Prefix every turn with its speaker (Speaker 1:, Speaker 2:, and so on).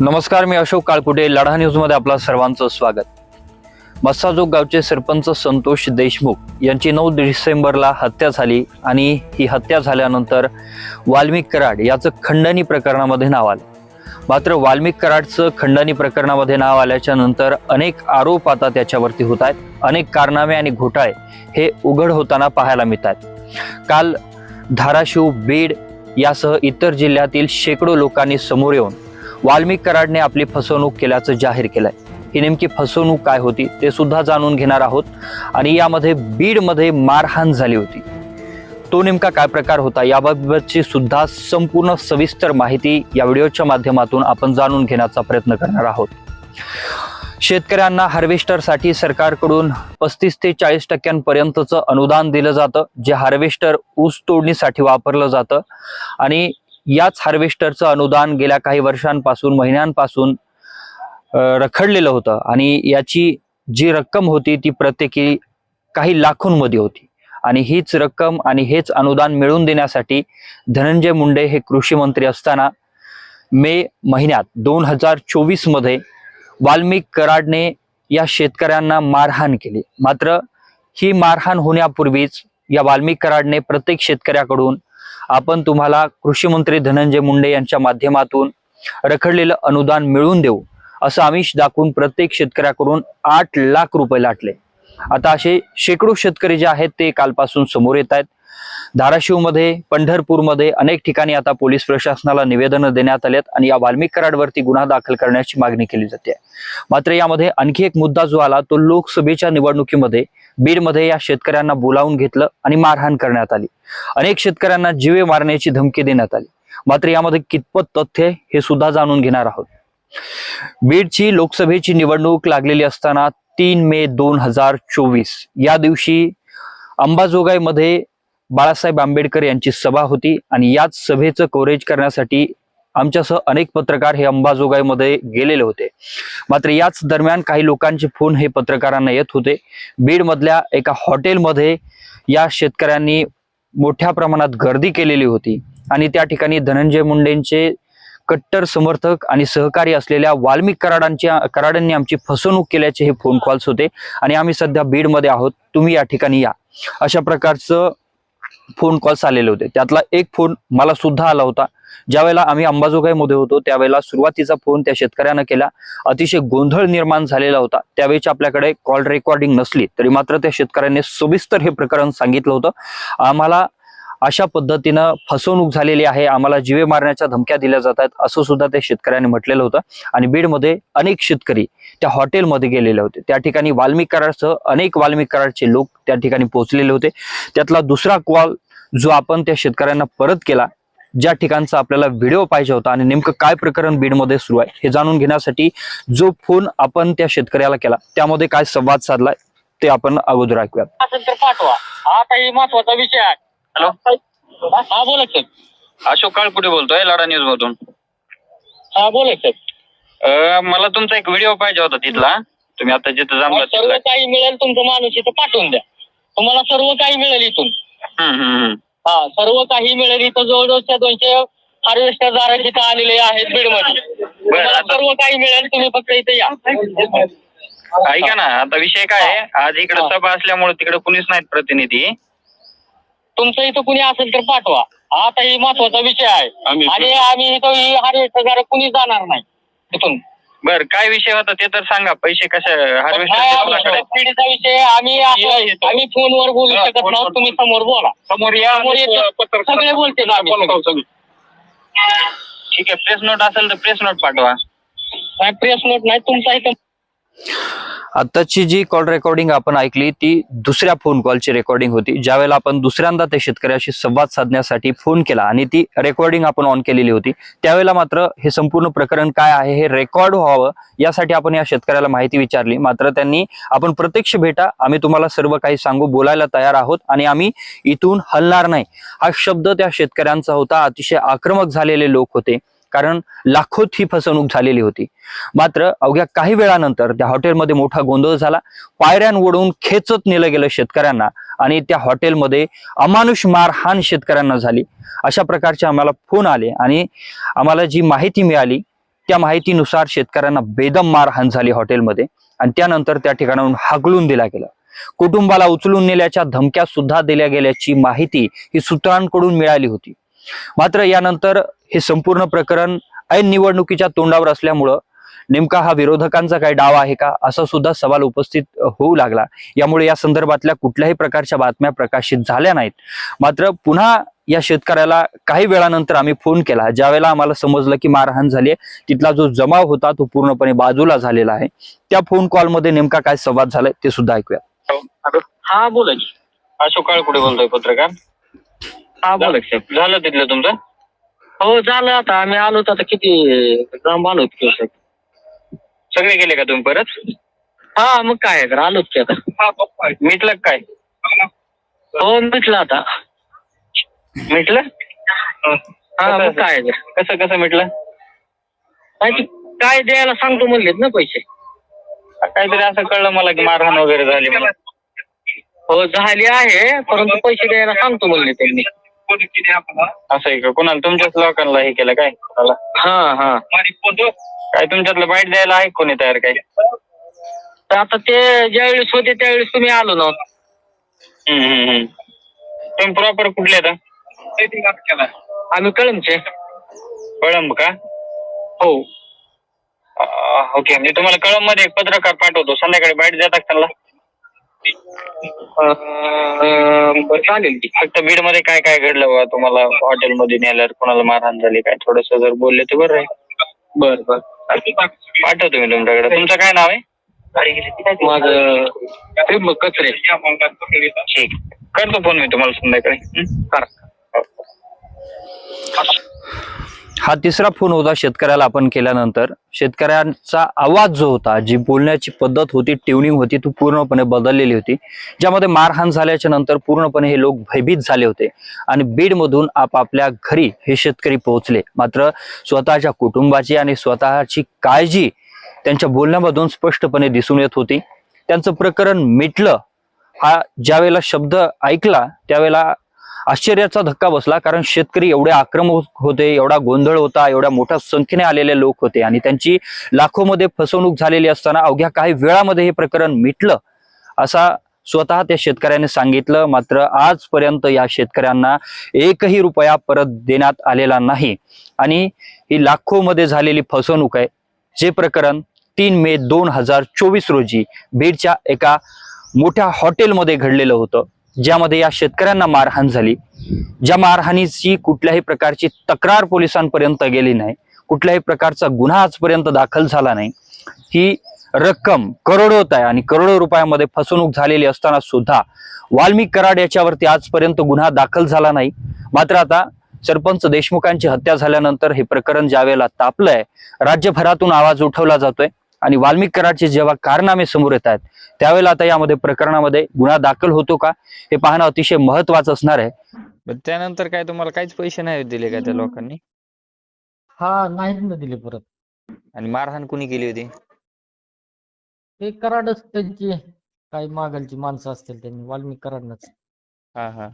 Speaker 1: नमस्कार मी अशोक काळकुटे लढा न्यूजमध्ये आपलं सर्वांचं स्वागत. मस्साजोग गावचे सरपंच संतोष देशमुख यांची नऊ डिसेंबरला हत्या झाली आणि ही हत्या झाल्यानंतर वाल्मिक कराड याचं खंडणी प्रकरणामध्ये नाव आलं. मात्र वाल्मिक कराडचं खंडणी प्रकरणामध्ये नाव आल्याच्यानंतर अनेक आरोप आता त्याच्यावरती होत आहेत. अनेक कारनामे आणि घोटाळे हे उघड होताना पाहायला मिळत आहेत काल धाराशिव बीड यासह इतर जिल्ह्यातील शेकडो लोकांनी समोर येऊन वाल्मिक कराडने आपली फसवणूक केल्याचं जाहीर केलंय. ही नेमकी फसवणूक काय होती ते सुद्धा जाणून घेणार आहोत. आणि यामध्ये बीडमध्ये मारहाण झाली होती. तो नेमका काय प्रकार होता याबाबतची सुद्धा संपूर्ण सविस्तर माहिती या व्हिडिओच्या माध्यमातून आपण जाणून घेण्याचा प्रयत्न करणार आहोत. शेतकऱ्यांना हार्वेस्टरसाठी सरकारकडून पस्तीस ते चाळीस टक्क्यांपर्यंतचं अनुदान दिलं जातं जे हार्वेस्टर ऊस तोडणीसाठी वापरलं जातं. आणि याच हार्वेस्टरचं अनुदान गेल्या काही वर्षांपासून महिन्यांपासून रखडलेलं होतं. आणि याची जी रक्कम होती ती प्रत्येकी काही लाखोंमध्ये होती. आणि हीच रक्कम आणि हेच अनुदान मिळवून देण्यासाठी धनंजय मुंडे हे कृषी मंत्री असताना मे महिन्यात दोन हजार चोवीसमध्ये वाल्मिक कराडने या शेतकऱ्यांना मारहाण केली. मात्र ही मारहाण होण्यापूर्वीच या वाल्मिक कराडने प्रत्येक शेतकऱ्याकडून आपण तुम्हाला कृषी मंत्री धनंजय मुंडे यांच्या माध्यमातून रखडलेलं अनुदान मिळवून देऊ असं आमिष दाखवून प्रत्येक शेतकऱ्याकडून आठ लाख रुपये लाटले. आता असे शेकडो शेतकरी जे आहेत ते कालपासून समोर येत आहेत. धाराशिवमध्ये पंढरपूरमध्ये अनेक ठिकाणी आता पोलीस प्रशासनाला निवेदनं देण्यात आलेत आणि या वाल्मिक कराडवरती गुन्हा दाखल करण्याची मागणी केली जाते. मात्र यामध्ये आणखी एक मुद्दा जो आला तो लोकसभेच्या निवडणुकीमध्ये बीडमध्ये या शेतकऱ्यांना बोलावून घेतलं आणि मारहाण करण्यात आली. अनेक शेतकऱ्यांना जीवे मारण्याची धमकी देण्यात आली. मात्र यामध्ये कितपत तथ्य हे सुद्धा जाणून घेणार आहोत. बीडची लोकसभेची निवडणूक लागलेली असताना तीन मे दोन हजार चोवीस या दिवशी अंबाजोगाईमध्ये बाळासाहेब आंबेडकर यांची सभा होती आणि याच सभेचं कव्हरेज करण्यासाठी आमच्यासह अनेक पत्रकार हे अंबाजोगाईमध्ये गेलेले होते. मात्र याच दरम्यान काही लोकांचे फोन हे पत्रकारांना येत होते. बीडमधल्या एका हॉटेलमध्ये या शेतकऱ्यांनी मोठ्या प्रमाणात गर्दी केलेली होती आणि त्या ठिकाणी धनंजय मुंडेंचे कट्टर समर्थक आणि सहकारी असलेल्या वाल्मिक कराडांच्या कराडांनी आमची फसवणूक केल्याचे हे फोन कॉल्स होते आणि आम्ही सध्या बीडमध्ये आहोत. तुम्ही या ठिकाणी या. अशा प्रकारचं फोन कॉल्स आलेले होते. त्यातला एक फोन मला सुद्धा आला होता. ज्यावेळेला आम्ही अंबाजोगाईमध्ये होतो त्यावेळेला सुरुवातीचा फोन त्या शेतकऱ्यानं केला. अतिशय गोंधळ निर्माण झालेला होता. त्यावेळेची आपल्याकडे कॉल रेकॉर्डिंग नसली तरी मात्र त्या शेतकऱ्याने सविस्तर हे प्रकरण सांगितलं होतं. आम्हाला अशा पद्धतीनं फसवणूक झालेली आहे. आम्हाला जीवे मारण्याच्या धमक्या दिल्या जात आहेत. असं सुद्धा त्या शेतकऱ्याने म्हटलेलं होतं. आणि बीडमध्ये अनेक शेतकरी त्या हॉटेलमध्ये गेलेले होते. त्या ठिकाणी वाल्मिक करारसह अनेक वाल्मिक करारचे लोक त्या ठिकाणी पोहोचलेले होते. त्यातला दुसरा कॉल जो आपण त्या शेतकऱ्यांना परत केला ज्या ठिकाणचा आपल्याला व्हिडिओ पाहिजे होता आणि नेमकं काय प्रकरण बीडमध्ये सुरू आहे हे जाणून घेण्यासाठी जो फोन आपण त्या शेतकऱ्याला केला त्यामध्ये काय संवाद साधलाय ते आपण अगोदर ऐकूयात.
Speaker 2: असेल तर पाठवा. हा काही महत्त्वाचा विषय आहे.
Speaker 1: हॅलो.
Speaker 2: हा बोला साहेब
Speaker 1: अशोक काळपुटे बोलतोय? लढा न्यूज मधून.
Speaker 2: हा बोला साहेब
Speaker 1: मला तुमचा एक व्हिडिओ पाहिजे होता तिथला. तुम्ही आता जिथं
Speaker 2: मग सर्व काही मिळेल तुमचं माणूस इथं पाठवून द्या. तुम्हाला सर्व काही मिळेल इथून. हा सर्व काही मिळेल इथं. जवळजवळच्या दोनशे हार्वेस्टर दारा तिथं आलेले आहेत बीडमध्ये तुम्हाला
Speaker 1: आता-
Speaker 2: सर्व काही मिळेल तुम्ही फक्त इथे या.
Speaker 1: ऐका ना आता विषय काय आहे? आज इकडे
Speaker 2: हा.
Speaker 1: सभा असल्यामुळे तिकडे कुणीच नाहीत प्रतिनिधी.
Speaker 2: तुमचं इथं कुणी असेल तर पाठवा. हा काही महत्त्वाचा विषय आहे.
Speaker 3: आम्ही-
Speaker 2: आणि आम्ही इथं ही हार्वेस्टर कुणी जाणार नाही. तिथून
Speaker 1: बर काय विषय होता ते तर सांगा. पैसे कसे
Speaker 2: काय
Speaker 1: हार्वेस्टर
Speaker 2: आहे, पिढीचा विषय आम्ही आपण- आम्ही फोनवर बोलू
Speaker 3: हा,
Speaker 2: शकत
Speaker 3: फोनवर
Speaker 2: नाही तुम्ही समोर बोला.
Speaker 3: समोर या
Speaker 2: समोर येतो. सगळे बोलते ना आम्ही सगळे.
Speaker 1: ठीक आहे प्रेस नोट असेल तर प्रेस नोट पाठवा.
Speaker 2: काय प्रेस नोट नाही तुमचा इथं
Speaker 1: आताची जी कॉल रेकॉर्डिंग आपण ऐकली ती दुसऱ्या फोन कॉलची रेकॉर्डिंग होती. ज्यावेळेला आपण दुसऱ्यांदा त्या शेतकऱ्याशी संवाद साधण्यासाठी फोन केला आणि ती रेकॉर्डिंग आपण ऑन केलेली होती त्यावेळेला मात्र हे संपूर्ण प्रकरण काय आहे हे रेकॉर्ड व्हावं यासाठी आपण या शेतकऱ्याला माहिती विचारली. मात्र त्यांनी आपण प्रत्यक्ष भेटा आम्ही तुम्हाला सर्व काही सांगू बोलायला तयार आहोत आणि आम्ही इथून हलणार नाही. हा शब्द त्या शेतकऱ्यांचा होता. अतिशय आक्रमक झालेले लोक होते. कारण लाखोत ही फसवणूक झालेली होती. मात्र अवघ्या काही वेळानंतर त्या हॉटेलमध्ये मोठा गोंधळ झाला. पायऱ्यांवडून खेचत नेलं गेलं शेतकऱ्यांना आणि त्या हॉटेलमध्ये अमानुष मारहाण शेतकऱ्यांना झाली. अशा प्रकारचे आम्हाला फोन आले आणि आम्हाला जी माहिती मिळाली त्या माहितीनुसार शेतकऱ्यांना बेदम मारहाण झाली हॉटेलमध्ये आणि त्यानंतर त्या ठिकाणाहून हाकलून दिला गेला. कुटुंबाला उचलून नेल्याच्या धमक्या सुद्धा दिल्या गेल्याची माहिती ही सूत्रांकडून मिळाली होती. मात्र यानंतर हे संपूर्ण प्रकरण ऐन निवडणुकीच्या तोंडावर असल्यामुळं नेमका हा विरोधकांचा काही डाव आहे का? असा सुद्धा सवाल उपस्थित होऊ लागला. यामुळे या संदर्भातल्या कुठल्याही प्रकारच्या बातम्या प्रकाशित झाल्या नाहीत. मात्र पुन्हा या शेतकऱ्याला काही वेळानंतर आम्ही फोन केला. ज्यावेळेला आम्हाला समजलं की मारहाण झाली आहे तिथला जो जमाव होता तो पूर्णपणे बाजूला झालेला आहे. त्या फोन कॉलमध्ये नेमका काय संवाद झालाय ते सुद्धा ऐकूया.
Speaker 2: हा बोला की. अशोक काळकुडे बोलतोय पत्रकार. हा बोला. झालं तिथलं तुमचं? हो झालं आता. आम्ही आलो तर आता किती? लांब आलो साहेब सगळे गेले का तुम्ही परत? हा मग काय? आहे तर आलोच की आता. मिटलं का काय? हो मिटलं आता. मिटलं? हा मग काय आहे तर. कसं कसं मिटलं? काय ते- काय द्यायला सांगतो म्हणलेत ना पैसे? काहीतरी असं कळलं मला की मारहाण वगैरे झाली म्हणून. हो झाली आहे परंतु पैसे द्यायला सांगतो म्हणले त्यांनी. असं आहे का? कोणाला? तुमच्याच लोकांना हे केलं काय? कोणाला? हा हा. काय तुमच्यातलं बाईट द्यायला आहे कोणी तयार काय तर आता ते ज्यावेळेस होते त्यावेळेस तुम्ही आलो ना तुम्ही प्रॉपर कुठले आता? आम्ही कळमचे कळंब का? हो. ओके. मी तुम्हाला कळंबमध्ये एक पत्रकार पाठवतो. संध्याकाळी बाईट देतात त्यांना. चालेल की. फक्त बीडमध्ये काय काय घडलं बा तुम्हाला हॉटेलमध्ये नेल्यावर कोणाला मारहाण झाली काय? थोडस जर बोलले तर बरं आहे बर बर. पाठवतो मी तुमच्याकडे. तुमचं काय नाव आहे? माझं त्रिंबक कचरे. ठीक. करतो फोन मी तुम्हाला संध्याकाळी. हं? करा.
Speaker 1: हा तिसरा फोन होता शेतकऱ्याला आपण केल्यानंतर. शेतकऱ्यांचा आवाज जो होता जी बोलण्याची पद्धत होती ट्युनिंग होती ती पूर्णपणे बदललेली होती. ज्यामध्ये मारहाण झाल्याच्यानंतर पूर्णपणे हे लोक भयभीत झाले होते आणि बीडमधून आपापल्या घरी हे शेतकरी पोहोचले. मात्र स्वतःच्या कुटुंबाची आणि स्वतःची काळजी त्यांच्या बोलण्यामधून स्पष्टपणे दिसून येत होती. त्यांचं प्रकरण मिटलं. हा ज्यावेळेला शब्द ऐकला त्यावेळेला आश्चर्याचा धक्का बसला कारण शेतकरी एवढे आक्रमक होते एवढा गोंधळ होता एवढ्या मोठ्या संख्येने आलेले लोक होते आणि त्यांची लाखोमध्ये फसवणूक झालेली असताना अवघ्या काही वेळामध्ये हे प्रकरण मिटलं असा स्वतः त्या शेतकऱ्याने सांगितलं. मात्र आजपर्यंत या शेतकऱ्यांना एकही रुपया परत देण्यात आलेला नाही. आणि ही लाखोमध्ये झालेली फसवणूक आहे जे प्रकरण तीन मे दोन हजार चोवीस रोजी बीडच्या एका मोठ्या हॉटेलमध्ये घडलेलं होतं. ज्यामध्ये या शेतकऱ्यांना मारहाण झाली. ज्या मारहाणीची कुठल्याही प्रकारची तक्रार पोलिसांपर्यंत गेली नाही कुठल्याही प्रकारचा गुन्हा आजपर्यंत दाखल झाला नाही. ही रक्कम करोडोत आहे आणि करोडो रुपयामध्ये फसवणूक झालेली असताना सुद्धा वाल्मिक कराड याच्यावरती आजपर्यंत गुन्हा दाखल झाला नाही. मात्र आता सरपंच देशमुखांची हत्या झाल्यानंतर हे प्रकरण ज्यावेळेला तापलंय राज्यभरातून आवाज उठवला जातोय आणि वाल्मिक कराडचे जेव्हा कारनामे समोर येत आहेत त्यावेळेला आता यामध्ये प्रकरणामध्ये गुन्हा दाखल होतो का? हे पाहणं अतिशय महत्वाचं असणार आहे.
Speaker 3: त्यानंतर काय तुम्हाला काहीच पैसे नाही दिले का त्या लोकांनी?
Speaker 4: हा नाहीत ना दिले परत.
Speaker 3: आणि मारहाण कुणी केली होती?
Speaker 4: ते कराडच त्यांची काही मागलची माणसं असतील त्यांनी वाल्मिक कराडनंच.
Speaker 3: हा हा.